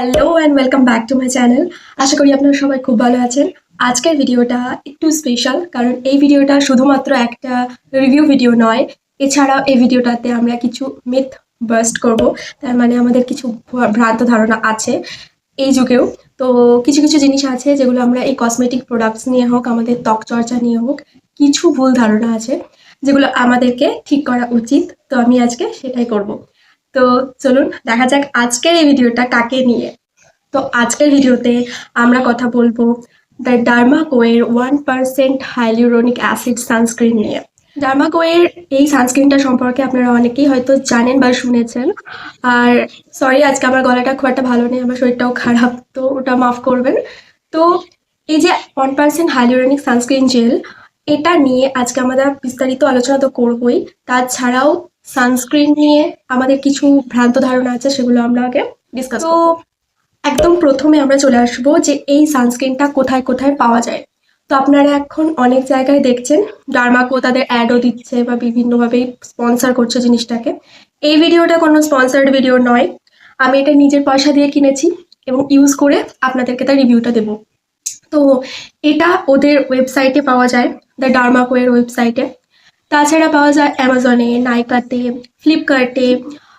Hello and welcome back to my channel আশা করি আপনারা সবাই খুব ভালো আছেন। আজকের ভিডিওটা একটু স্পেশাল কারণ এই ভিডিওটা শুধুমাত্র একটা রিভিউ ভিডিও নয়। এছাড়াও এই ভিডিওটাতে আমরা কিছু মিথ বাস্ট করব। তার মানে আমাদের কিছু ভ্রান্ত ধারণা আছে এই যুগেও। তো কিছু কিছু জিনিস আছে যেগুলো আমরা এই কসমেটিক প্রোডাক্টস নিয়ে হোক, আমাদের ত্বক চর্চা নিয়ে হোক, কিছু ভুল ধারণা আছে যেগুলো আমাদেরকে ঠিক করা উচিত। তো আমি আজকে সেটাই করব। তো চলুন, দেখা যাক আজকের এই ভিডিওটা কাকে নিয়ে। তো আজকের ভিডিওতে আমরা কথা বলব the ডার্মাকোয়ের one percent hyaluronic acid sunscreen নিয়ে। ডার্মাকোয়ের এই সানস্ক্রিনটা সম্পর্কে আপনারা অনেকেই হয়তো জানেন বা শুনেছেন। আর সরি আজকে আমার গলাটা খুব একটা ভালো নেই, আমার শরীরটাও খারাপ, তো ওটা মাফ করবেন। তো এই যে one percent hyaluronic sunscreen gel, এটা নিয়ে আজকে আমরা বিস্তারিত আলোচনা তো করবই। তাছাড়াও সানস্ক্রিন নিয়ে আমাদের কিছু ভ্রান্ত ধারণা আছে সেগুলো আমরা আগে ডিসকাস তো একদম প্রথমে আমরা চলে আসব যে এই সানস্ক্রিনটা কোথায় কোথায় পাওয়া যায়। তো আপনারা এখন অনেক জায়গায় দেখছেন ডার্মাকো তাদের অ্যাডও দিচ্ছে বা বিভিন্নভাবেই স্পন্সর করছে জিনিসটাকে। এই ভিডিওটা কোনো স্পন্সার্ড ভিডিও নয়। আমি এটা নিজের পয়সা দিয়ে কিনেছি এবং ইউজ করে আপনাদেরকে তার রিভিউটা দেবো। তো এটা ওদের ওয়েবসাইটে পাওয়া যায় দ্য ডার্মাকোয়ের ওয়েবসাইটে তাছাড়া পাওয়া যায় অ্যামাজনে নাইকাতে ফ্লিপকার্টে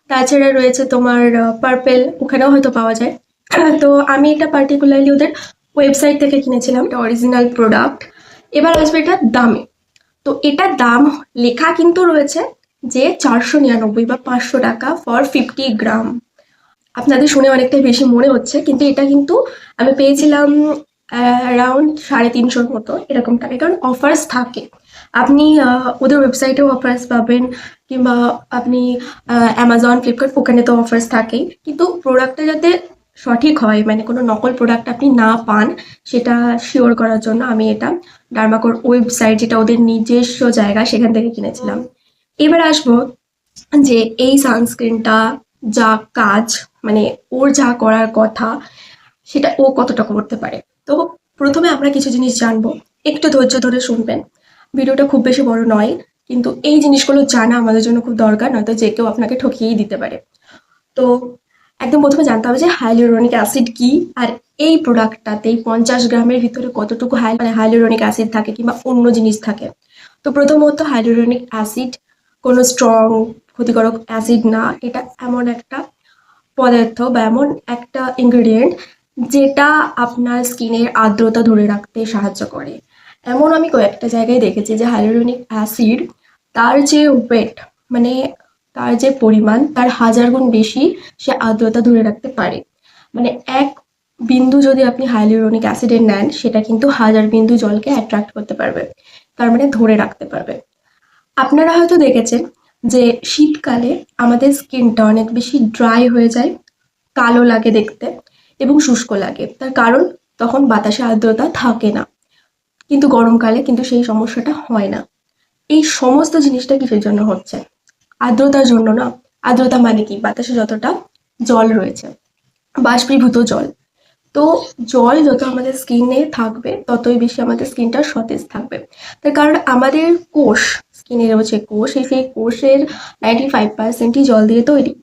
তাছাড়া রয়েছে তোমার পার্পেল ওখানেও হয়তো পাওয়া যায়। তো আমি এটা পার্টিকুলারলি ওদের ওয়েবসাইট থেকে কিনেছিলাম, এটা অরিজিনাল প্রোডাক্ট এবার আসবে এটা দামে। তো এটা দাম লেখা কিন্তু রয়েছে যে চারশো নিরানব্বই বা পাঁচশো টাকা ফর ফিফটি গ্রাম আপনাদের শুনে অনেকটাই বেশি মনে হচ্ছে, কিন্তু এটা কিন্তু আমি পেয়েছিলাম অ্যারাউন্ড সাড়ে তিনশোর মতো, এরকম টাকা কারণ অফার্স থাকে। আপনি ওদের ওয়েবসাইটেও অফার্স পাবেন কিংবা আপনি অ্যামাজন ফ্লিপকার্ট ওখানে তো অফার্স থাকেই। কিন্তু প্রোডাক্টটা যাতে সঠিক হয় মানে কোনো নকল প্রোডাক্ট আপনি না পান, সেটা শিওর করার জন্য আমি এটা ডার্মাকোর ওয়েবসাইট যেটা ওদের নিজস্ব জায়গা, সেখান থেকে কিনেছিলাম। এবার আসব যে এই সানস্ক্রিনটা যা কাজ মানে ওর যা করার কথা, সেটা ও কতটা করতে পারে। তো প্রথমে আমরা কিছু জিনিস জানব। একটু ধৈর্য ধরে শুনবেন। ভিডিওটা খুব বেশি বড় নয়, কিন্তু এই জিনিসগুলো জানা আমাদের জন্য খুব দরকার, নয়তো যে কেউ আপনাকে ঠকিয়েই দিতে পারে। তো একদম প্রথমে জানতে হবে যে হাইলিউরনিক অ্যাসিড কি, আর এই প্রোডাক্টটাতে পঞ্চাশ গ্রামের ভিতরে কতটুকু হাই মানে হাইলিউরনিক অ্যাসিড থাকে কিংবা অন্য জিনিস থাকে? তো প্রথমত হাইলিউরনিক অ্যাসিড কোনো স্ট্রং ক্ষতিকারক অ্যাসিড না, এটা এমন একটা পদার্থ বা এমন একটা ইনগ্রেডিয়েন্ট যেটা আপনার স্কিনের আর্দ্রতা ধরে রাখতে সাহায্য করে। এমন আমি কয়েকটা জায়গায় দেখেছি যে হাইলোরনিক অ্যাসিড, তার যে ওয়েট মানে তার যে পরিমাণ, তার হাজার গুণ বেশি সে আর্দ্রতা ধরে রাখতে পারে। মানে এক বিন্দু যদি আপনি হাইলোরনিক অ্যাসিডের নেন, সেটা কিন্তু হাজার বিন্দু জলকে অ্যাট্রাক্ট করতে পারবে, তার মানে ধরে রাখতে পারবে। আপনারা হয়তো দেখেছেন যে শীতকালে আমাদের স্কিনটা অনেক বেশি ড্রাই হয়ে যায়, কালো লাগে দেখতে এবং শুষ্ক লাগে। তার কারণ, তখন বাতাসে আর্দ্রতা থাকে না। কিন্তু গরমকালে কিন্তু সেই সমস্যাটা হয় না। এই সমস্ত জিনিসটা কিসের জন্য হচ্ছে? আর্দ্রতার জন্য না। আর্দ্রতা মানে কি? বাতাসে যতটা জল রয়েছে। বাষ্পীভূত জল। তো জল যত আমাদের স্কিনে থাকবে, ততই বেশি আমাদের স্কিনটা সতেজ থাকবে। তার কারণ আমাদের কোষ স্কিনের যে কোষ এই সেই কোষের নাইনটি ফাইভ পার্সেন্টই জল দিয়ে তৈরি।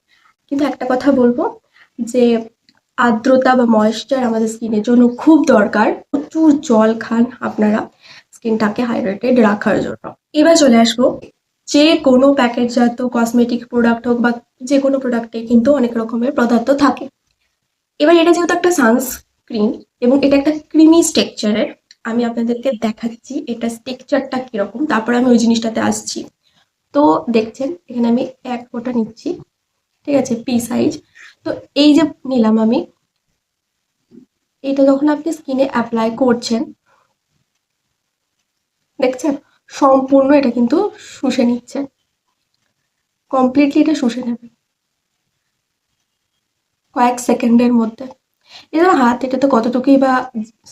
কিন্তু একটা কথা বলব যে আর্দ্রতা বা ময়েশ্চার আমাদের স্কিনের জন্য খুব দরকার। প্রচুর জল খান আপনারা স্কিনটাকে হাইড্রেটেড রাখার জন্য। এবার চলে আসব, যে কোনো প্যাকেটজাত কসমেটিক প্রোডাক্ট হোক বা যে কোনো প্রোডাক্টে কিন্তু অনেক রকমের পদার্থ থাকে। এবার এটা যেহেতু একটা সানস্ক্রিন এবং এটা একটা ক্রিমি স্ট্রাকচারের আমি আপনাদেরকে দেখাচ্ছি এটা স্ট্রাকচারটা কীরকম, তারপর আমি ওই জিনিসটাতে আসছি। তো দেখছেন, এখানে আমি এক ফোঁটা নিচ্ছি, ঠিক আছে পি সাইজ তো এই যে নিলাম আমি, এটা যখন আপনি স্কিনে অ্যাপ্লাই করছেন, দেখছেন? সম্পূর্ণ এটা কিন্তু শুষে নিচ্ছে। কমপ্লিটলি এটা শুষে নেবে। কয়েক সেকেন্ডের মধ্যে। এটা হাত এটা তো কতটুকুই বা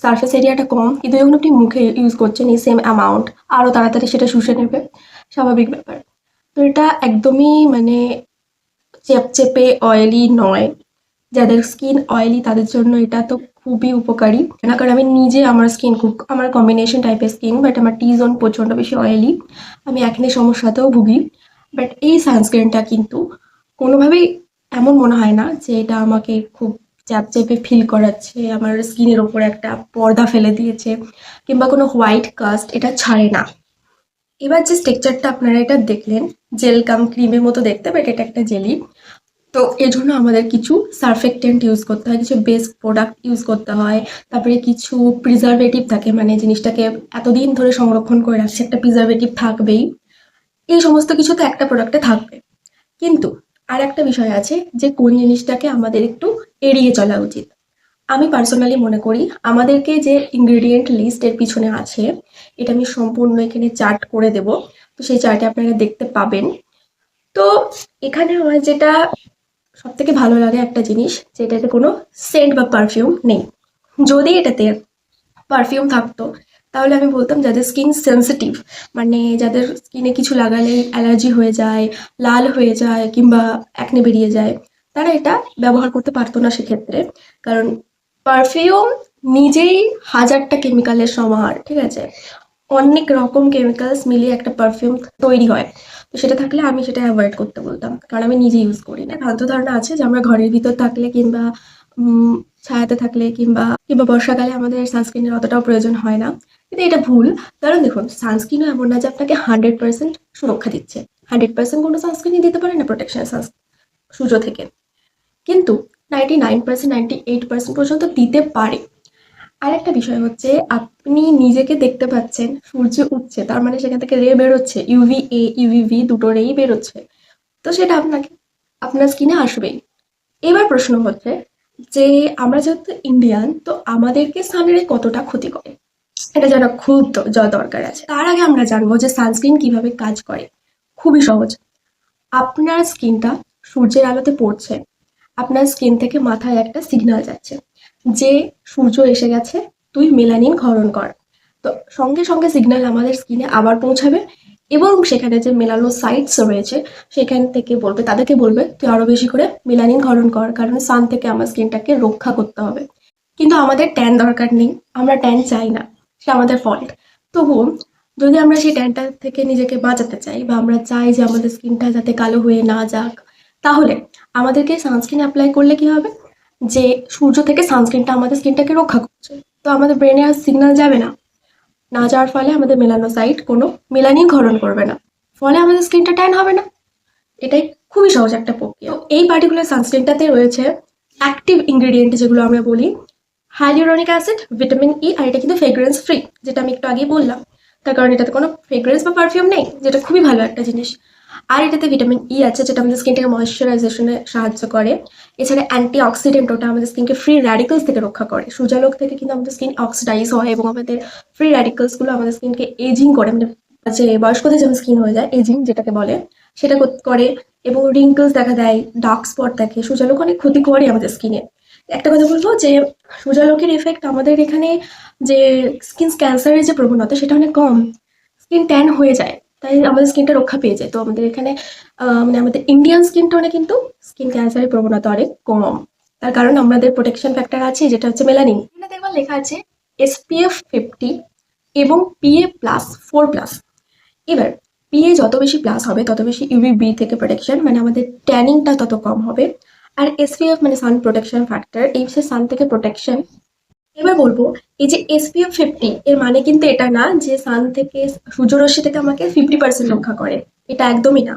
সারফেস এরিয়াটা কম, কিন্তু যখন আপনি মুখে ইউজ করছেন এই সেম অ্যামাউন্ট আরও তাড়াতাড়ি সেটা শুষে নেবে। স্বাভাবিক ব্যাপার। তো এটা একদমই মানে চেপচেপে অয়েলি নয়। যাদের স্কিন অয়েলি তাদের জন্য এটা তো খুবই উপকারী। না কারণ আমি নিজে আমার স্কিন খুব, আমার কম্বিনেশন টাইপের স্কিন বাট আমার টি জোন প্রচণ্ড বেশি অয়েলি আমি একনি সমস্যাতেও ভুগি। বাট এই সানস্ক্রিনটা কিন্তু কোনোভাবেই এমন মনে হয় না যে এটা আমাকে খুব চ্যাপ চ্যাপে ফিল করাচ্ছে, আমার স্কিনের ওপর একটা পর্দা ফেলে দিয়েছে, কিংবা কোনো হোয়াইট কাস্ট এটা ছাড়ে না। এবার যে স্ট্রাকচারটা আপনারা এটা দেখলেন জেল কাম ক্রিমের মতো দেখতে বাট এটা একটা জেলি তো এর জন্য আমাদের কিছু সার্ফেক্টেন্ট ইউজ করতে হয়, কিছু বেস্ট প্রোডাক্ট ইউজ করতে হয়, তারপরে কিছু প্রিজারভেটিভ থাকে মানে জিনিসটাকে এতদিন ধরে সংরক্ষণ করে রাখছে, একটা প্রিজারভেটিভ থাকবেই। এই সমস্ত কিছু তো একটা প্রোডাক্টে থাকবে। কিন্তু আর একটা বিষয় আছে যে কোন জিনিসটাকে আমাদের একটু এড়িয়ে চলা উচিত। আমি পার্সোনালি মনে করি আমাদেরকে যে ইনগ্রেডিয়েন্ট লিস্টের পিছনে আছে, এটা আমি সম্পূর্ণ এখানে চার্ট করে দেব। তো সেই চার্টে আপনারা দেখতে পাবেন। তো এখানে আমার যেটা সব থেকে ভালো লাগে একটা জিনিস, যে এটাতে কোনো সেন্ট বা পারফিউম নেই। যদি এটাতে পারফিউম থাকতো, তাহলে আমি বলতাম যাদের স্কিন সেন্সিটিভ মানে যাদের স্কিনে কিছু লাগালে অ্যালার্জি হয়ে যায়, লাল হয়ে যায়, কিংবা একনে বেরিয়ে যায়, তারা এটা ব্যবহার করতে পারতো না সেক্ষেত্রে। কারণ পারফিউম নিজেই হাজারটা কেমিক্যালের সমাহার, ঠিক আছে? অনেক রকম কেমিক্যালস মিলিয়ে একটা পারফিউম তৈরি হয়। তো সেটা থাকলে আমি সেটা অ্যাভয়েড করতে বলতাম। কারণ আমি নিজে ইউজ করি না। ভ্রান্ত ধারণা আছে যে আমরা ঘরের ভিতর থাকলে কিংবা ছায়াতে থাকলে কিংবা কিংবা বর্ষাকালে আমাদের সানস্ক্রিনের অতটাও প্রয়োজন হয় না। কিন্তু এটা ভুল। কারণ দেখুন সানস্ক্রিনও এমন না যে আপনাকে হান্ড্রেড পার্সেন্ট সুরক্ষা দিচ্ছে। হান্ড্রেড পার্সেন্ট কোনো সানস্ক্রিনই দিতে পারে না প্রোটেকশন সূর্য থেকে। কিন্তু ninety nine percent ninety eight percent পর্যন্ত দিতে পারে। আর একটা বিষয় হচ্ছে, আপনি নিজেকে দেখতে পাচ্ছেন, সূর্য উঠছে, তার মানে সেখান থেকে রে বেরোচ্ছে ইউভি এ ইউভি ভি দুটো রেই বেরোচ্ছে। তো সেটা আপনাকে, আপনার স্কিনে আসবেই। এবার প্রশ্ন হচ্ছে যে, আমরা যেহেতু ইন্ডিয়ান তো আমাদেরকে সানের কতটা ক্ষতি করে এটা জানা খুব যা দরকার আছে। তার আগে আমরা জানব যে সানস্ক্রিন কীভাবে কাজ করে। খুবই সহজ। আপনার স্কিনটা সূর্যের আলোতে পড়ছে, আপনার স্কিন থেকে মাথায় একটা সিগন্যাল যাচ্ছে। যে সূর্য এসে গেছে, তুই মেলানিন ক্ষরণ কর। তো সঙ্গে সঙ্গে সিগন্যাল আমাদের স্কিনে আবার পৌঁছাবে এবং সেখানে যে মেলানো সাইটস রয়েছে, সেখান থেকে বলবে, তাদেরকে বলবে, তুই আরও বেশি করে মেলানিন ক্ষরণ কর, কারণ সান থেকে আমার স্কিনটাকে রক্ষা করতে হবে। কিন্তু আমাদের ট্যান দরকার নেই, আমরা ট্যান চাই না, সে আমাদের ফল্ট তবুও যদি আমরা সেই ট্যানটা থেকে নিজেকে বাঁচাতে চাই বা আমরা চাই যে আমাদের স্কিনটা যাতে কালো হয়ে না যাক, তাহলে আমাদেরকে সানস্ক্রিন অ্যাপ্লাই করলে কি হবে? যে সূর্য থেকে সানস্ক্রিনটা আমাদের স্কিনটাকে রক্ষা করছে। তো আমাদের ব্রেনে আর সিগন্যাল যাবে না। না যাওয়ার ফলে আমাদের মেলানোসাইট কোনো মেলানিন ক্ষরণ করবে না। ফলে আমাদের স্কিনটা ট্যান হবে না। এটাই খুবই সহজ একটা প্রক্রিয়া। এই পার্টিকুলার সানস্ক্রিনটাতে রয়েছে অ্যাক্টিভ ইনগ্রেডিয়েন্ট যেগুলো আমরা বলি হাইলিউরনিক অ্যাসিড ভিটামিন ই আর এটা কিন্তু ফ্রেগ্রেন্স ফ্রি যেটা আমি একটু আগেই বললাম। তার কারণ এটাতে কোনো ফ্রেগ্রেন্স বা পারফিউম নেই, যেটা খুবই ভালো একটা জিনিস। আর এটাতে ভিটামিন ই আছে, যেটা আমাদের স্কিনটাকে ময়শ্চারাইজেশনে সাহায্য করে। এছাড়া অ্যান্টি অক্সিডেন্ট ওটা আমাদের স্কিনকে ফ্রি র্যাডিকালস থেকে রক্ষা করে। সূর্যালোক থেকে কিন্তু আমাদের স্কিন অক্সিডাইজ হয় এবং আমাদের ফ্রি র্যাডিকালসগুলো আমাদের স্কিনকে এজিং করে। মানে যে বয়স্কদের যেমন স্কিন হয়ে যায় এজিং যেটাকে বলে, সেটা করে এবং রিঙ্কলস দেখা দেয় ডার্ক স্পট দেখে। সূর্যালোক অনেক ক্ষতি করে আমাদের স্কিনে একটা কথা বলব যে, সূর্যালোকের এফেক্ট আমাদের এখানে যে স্কিন ক্যান্সারের যে প্রবণতা, সেটা অনেক কম। স্কিন ট্যান হয়ে যায়। তাই আমাদের স্কিনটা রক্ষা পেয়ে যায়। তো আমাদের এখানে মানে আমাদের ইন্ডিয়ান স্কিন টোনে কিন্তু স্কিন ক্যান্সারের প্রবণতা অনেক কম। তার কারণ আমাদের প্রোটেকশন ফ্যাক্টর আছে যেটা হচ্ছে মেলানিন এখানে দেখবার লেখা আছে এসপিএফ ফিফটি এবং পিএ প্লাস ফোর প্লাস এবার পিএ যত বেশি প্লাস হবে তত বেশি ইউভি বি থেকে প্রোটেকশন মানে আমাদের ট্যানিংটা তত কম হবে। আর এসপিএফ মানে সান প্রোটেকশন ফ্যাক্টর এই সান থেকে প্রোটেকশন এবার বলব, এই যে এসপিএফ ফিফটি এর মানে কিন্তু এটা না যে সান থেকে সূর্যরশ্মি থেকে আমাকে ফিফটি পার্সেন্ট রক্ষা করে। এটা একদমই না।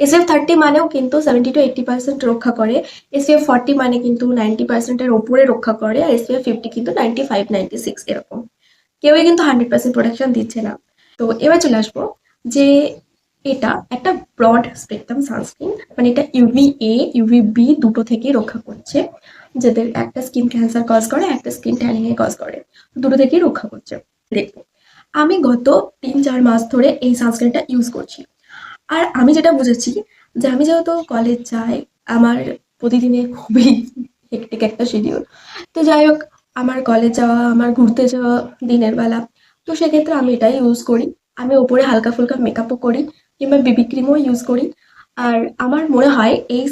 এসপিএফ থার্টি মানেও কিন্তু সেভেন্টি টু এইটটি পার্সেন্ট রক্ষা করে। এসপিএফ ফর্টি মানে কিন্তু নাইনটি পার্সেন্টের ওপরে রক্ষা করে আর এসপিএফ ফিফটি কিন্তু নাইনটি ফাইভ নাইনটি সিক্স এরকম। কেউই কিন্তু হান্ড্রেড পার্সেন্ট প্রোটেকশন দিচ্ছে না। তো এবার চলে আসব যে এটা একটা ব্রড স্পেকট্রাম সানস্ক্রিন মানে এটা ইউভি এ ইউভি বি দুটো থেকেই রক্ষা করছে। যাদের একটা স্কিন ক্যান্সার কজ করে, একটা স্কিন ট্যানিং এ কজ করে। দুটো থেকেই রক্ষা করছে। দেখব আমি গত তিন, চার মাস ধরে এই সানস্ক্রিনটা ইউজ করছি। আর আমি যেটা বুঝেছি যে আমি যেহেতু কলেজ যাই, আমার প্রতিদিনের খুবই হেকটিক একটা শিডিউল তো যাই হোক, আমার কলেজ যাওয়া, আমার ঘুরতে যাওয়া দিনের বেলা। তো সেক্ষেত্রে আমি এটাই ইউজ করি। আমি ওপরে হালকা ফুলকা মেকআপও করি, কিংবা বেবি ক্রিমও ইউজ করি। আর আমার মনে হয় এই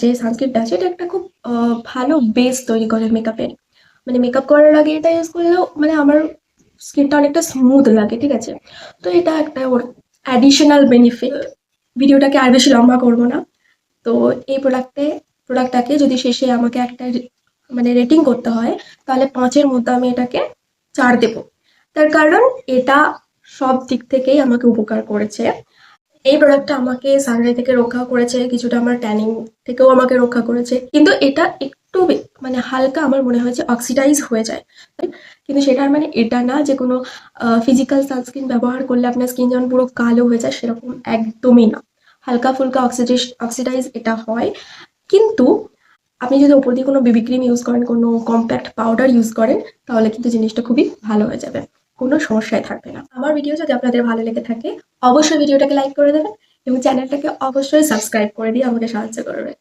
যে সানস্ক্রিনটা আছে এটা একটা খুব ভালো বেস তৈরি করে মেকআপের মানে মেকআপ করার আগে এটা ইউজ করলেও মানে আমার স্কিনটা অনেকটা স্মুথ লাগে, ঠিক আছে? তো এটা একটা ওর অ্যাডিশনাল বেনিফিট ভিডিওটাকে আর বেশি লম্বা করব না। তো এই প্রোডাক্টে প্রোডাক্টটাকে যদি শেষে আমাকে একটা মানে রেটিং করতে হয়, তাহলে পাঁচের মধ্যে আমি এটাকে চার দেবো। তার কারণ এটা সব দিক থেকেই আমাকে উপকার করেছে। এই প্রোডাক্টটা আমাকে সানরে থেকে রক্ষা করেছে, কিছুটা আমার ট্যানিং থেকেও আমাকে রক্ষা করেছে। কিন্তু এটা একটু মানে হালকা আমার মনে হয়েছে অক্সিডাইজ হয়ে যায়। কিন্তু সেটার মানে এটা না যে কোনো ফিজিক্যাল সানস্ক্রিন ব্যবহার করলে আপনার স্কিন যেমন পুরো কালো হয়ে যায়, সেরকম একদমই না। হালকা ফুলকা অক্সিডাইজ অক্সিডাইজ এটা হয়। কিন্তু আপনি যদি ওপর দিয়ে কোনো বেবি ক্রিম ইউজ করেন, কোনো কম্প্যাক্ট পাউডার ইউজ করেন, তাহলে কিন্তু জিনিসটা খুবই ভালো হয়ে যাবে। কোনো সমস্যায় থাকবে না। আমার ভিডিও যদি আপনাদের ভালো লেগে থাকে, অবশ্যই ভিডিওটাকে লাইক করে দেবেন এবং চ্যানেলটাকে অবশ্যই সাবস্ক্রাইব করে দিয়ে আমাকে সাহায্য করবে